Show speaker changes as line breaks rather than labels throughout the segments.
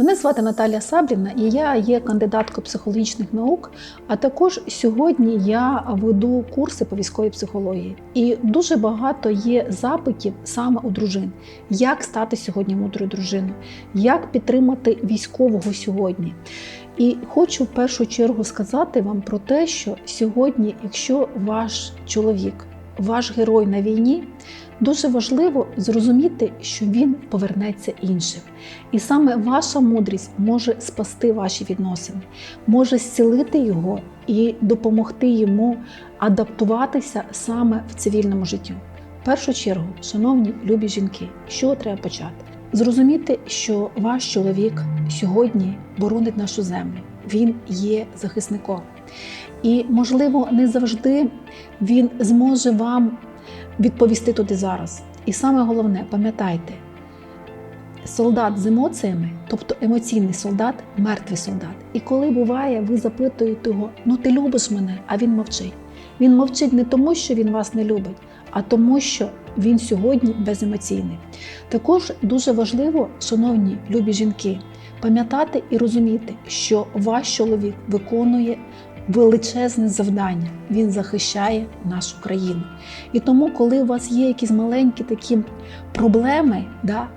Мене звати Наталія Сабліна, і я є кандидаткою психологічних наук. А також сьогодні я веду курси по військовій психології. І дуже багато є запитів саме у дружин, як стати сьогодні мудрою дружиною, як підтримати військового сьогодні. І хочу в першу чергу сказати вам про те, що сьогодні, якщо ваш чоловік, ваш герой на війні, дуже важливо зрозуміти, що він повернеться іншим. І саме ваша мудрість може спасти ваші відносини, може зцілити його і допомогти йому адаптуватися саме в цивільному житті. В першу чергу, шановні любі жінки, що треба почати? Зрозуміти, що ваш чоловік сьогодні боронить нашу землю, він є захисником. І, можливо, не завжди він зможе вам відповісти тут і зараз. І саме головне, пам'ятайте, солдат з емоціями, тобто емоційний солдат, мертвий солдат. І коли буває, ви запитуєте його, ну ти любиш мене, а він мовчить. Він мовчить не тому, що він вас не любить, а тому, що він сьогодні беземоційний. Також дуже важливо, шановні любі жінки, пам'ятати і розуміти, що ваш чоловік виконує величезне завдання. Він захищає нашу країну. І тому, коли у вас є якісь маленькі такі проблеми, да,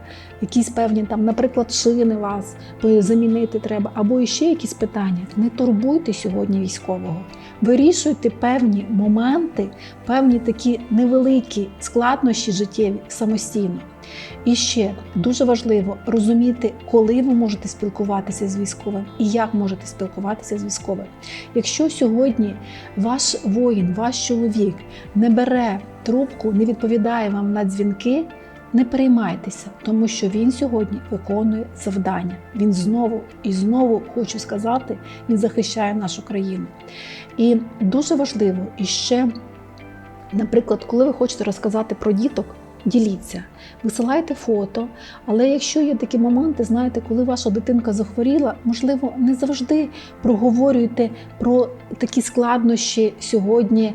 якісь певні там, наприклад, шини вас замінити треба, або ще якісь питання, не турбуйте сьогодні військового. Вирішуйте певні моменти, певні такі невеликі складнощі життєві самостійно. І ще дуже важливо розуміти, коли ви можете спілкуватися з військовим і як можете спілкуватися з військовим. Якщо сьогодні ваш воїн, ваш чоловік не бере трубку, не відповідає вам на дзвінки, не переймайтеся, тому що він сьогодні виконує завдання. Він знову і знову хочу сказати, він захищає нашу країну. І дуже важливо і ще, наприклад, коли ви хочете розказати про діток. Діліться, висилайте фото, але якщо є такі моменти, знаєте, коли ваша дитинка захворіла, можливо, не завжди проговорюйте про такі складнощі сьогодні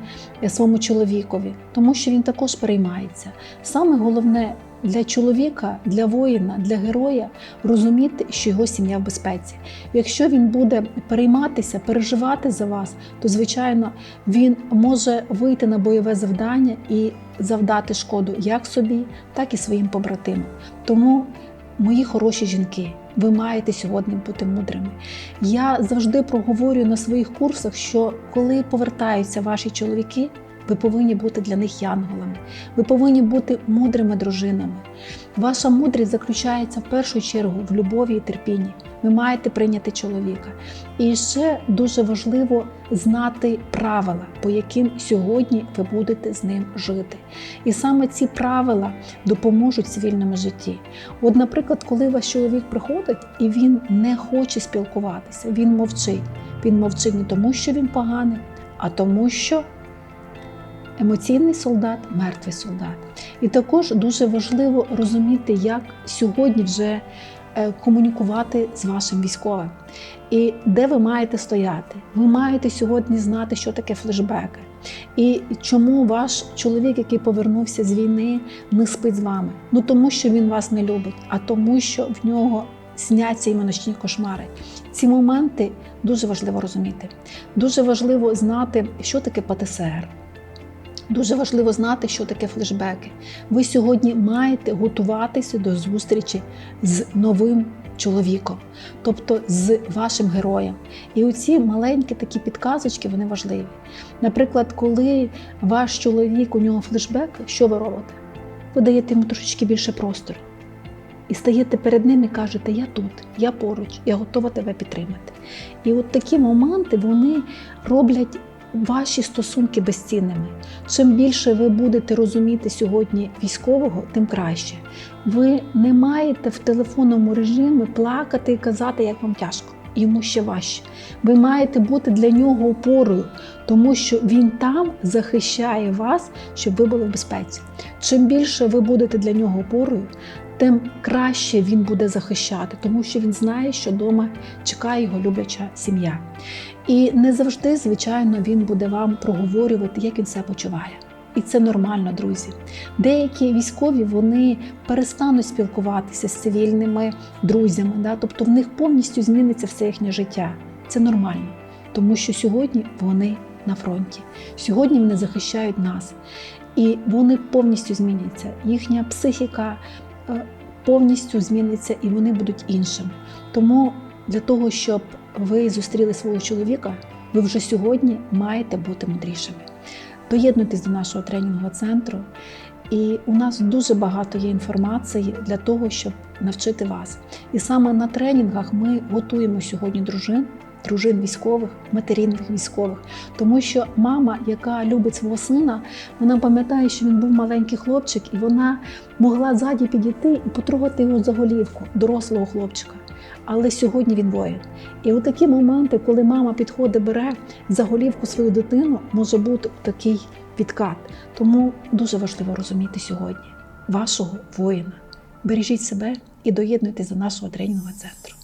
своєму чоловікові, тому що він також переймається. Саме головне для чоловіка, для воїна, для героя розуміти, що його сім'я в безпеці. Якщо він буде перейматися, переживати за вас, то звичайно він може вийти на бойове завдання і завдати шкоду як собі, так і своїм побратимам. Тому, мої хороші жінки, ви маєте сьогодні бути мудрими. Я завжди проговорюю на своїх курсах, що коли повертаються ваші чоловіки. Ви повинні бути для них янголами, ви повинні бути мудрими дружинами. Ваша мудрість заключається в першу чергу в любові і терпінні. Ви маєте прийняти чоловіка. І ще дуже важливо знати правила, по яким сьогодні ви будете з ним жити. І саме ці правила допоможуть в цивільному житті. От, наприклад, коли ваш чоловік приходить і він не хоче спілкуватися, він мовчить. Він мовчить не тому, що він поганий, а тому, що емоційний солдат мертвий солдат. І також дуже важливо розуміти, як сьогодні вже комунікувати з вашим військовим. І де ви маєте стояти? Ви маєте сьогодні знати, що таке флешбеки. І чому ваш чоловік, який повернувся з війни, не спить з вами? Ну тому, що він вас не любить, а тому, що в нього сняться йому ночні кошмари. Ці моменти дуже важливо розуміти. Дуже важливо знати, що таке ПТСР. Дуже важливо знати, що таке флешбеки. Ви сьогодні маєте готуватися до зустрічі з новим чоловіком, тобто з вашим героєм. І оці маленькі такі підказочки вони важливі. Наприклад, коли ваш чоловік у нього флешбек, що ви робите? Ви даєте йому трошечки більше простору. І стаєте перед ним і кажете, я тут, я поруч, я готова тебе підтримати. І от такі моменти вони роблять ваші стосунки безцінними. Чим більше ви будете розуміти сьогодні військового, тим краще. Ви не маєте в телефонному режимі плакати і казати, як вам тяжко. Йому ще важче. Ви маєте бути для нього опорою, тому що він там захищає вас, щоб ви були в безпеці. Чим більше ви будете для нього опорою, тим краще він буде захищати, тому що він знає, що вдома чекає його любляча сім'я. І не завжди, звичайно, він буде вам проговорювати, як він себе почуває. І це нормально, друзі. Деякі військові вони перестануть спілкуватися з цивільними друзями, да? тобто в них повністю зміниться все їхнє життя. Це нормально, тому що сьогодні вони на фронті. Сьогодні вони захищають нас. І вони повністю зміняться. Їхня психіка е, повністю зміниться і вони будуть іншими. Тому для того, щоб ви зустріли свого чоловіка, ви вже сьогодні маєте бути мудрішими. Доєднуйтесь до нашого тренінгового центру, і у нас дуже багато є інформації для того, щоб навчити вас. І саме на тренінгах ми готуємо сьогодні дружин, дружин військових, материнних військових, тому що мама, яка любить свого сина, вона пам'ятає, що він був маленький хлопчик, і вона могла ззаді підійти і потрогати його за голівку, дорослого хлопчика. Але сьогодні він воїн. І у такі моменти, коли мама підходить, бере за голівку свою дитину, може бути такий відкат. Тому дуже важливо розуміти сьогодні вашого воїна. Бережіть себе і доєднуйтесь до нашого тренінгового центру.